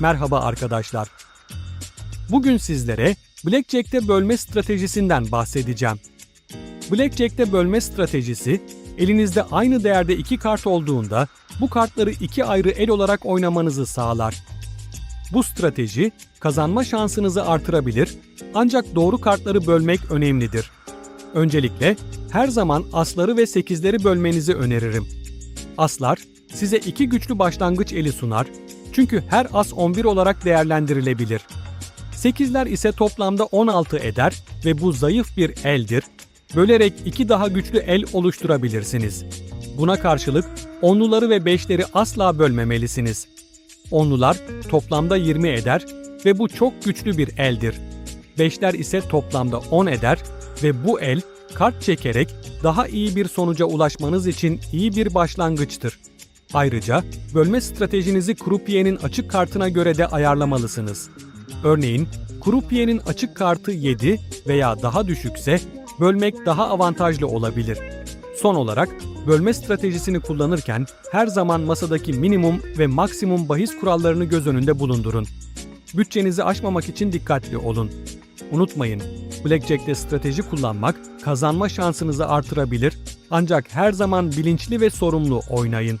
Merhaba arkadaşlar. Bugün sizlere Blackjack'te bölme stratejisinden bahsedeceğim. Blackjack'te bölme stratejisi, elinizde aynı değerde iki kart olduğunda bu kartları iki ayrı el olarak oynamanızı sağlar. Bu strateji kazanma şansınızı artırabilir ancak doğru kartları bölmek önemlidir. Öncelikle her zaman asları ve sekizleri bölmenizi öneririm. Aslar size iki güçlü başlangıç eli sunar çünkü her as 11 olarak değerlendirilebilir. Sekizler ise toplamda 16 eder ve bu zayıf bir eldir. Bölerek iki daha güçlü el oluşturabilirsiniz. Buna karşılık onluları ve beşleri asla bölmemelisiniz. Onlular toplamda 20 eder ve bu çok güçlü bir eldir. Beşler ise toplamda 10 eder ve bu el kart çekerek daha iyi bir sonuca ulaşmanız için iyi bir başlangıçtır. Ayrıca bölme stratejinizi Croupier açık kartına göre de ayarlamalısınız. Örneğin Croupier'in açık kartı 7 veya daha düşükse bölmek daha avantajlı olabilir. Son olarak bölme stratejisini kullanırken her zaman masadaki minimum ve maksimum bahis kurallarını göz önünde bulundurun. Bütçenizi aşmamak için dikkatli olun. Unutmayın, Blackjack'te strateji kullanmak kazanma şansınızı artırabilir ancak her zaman bilinçli ve sorumlu oynayın.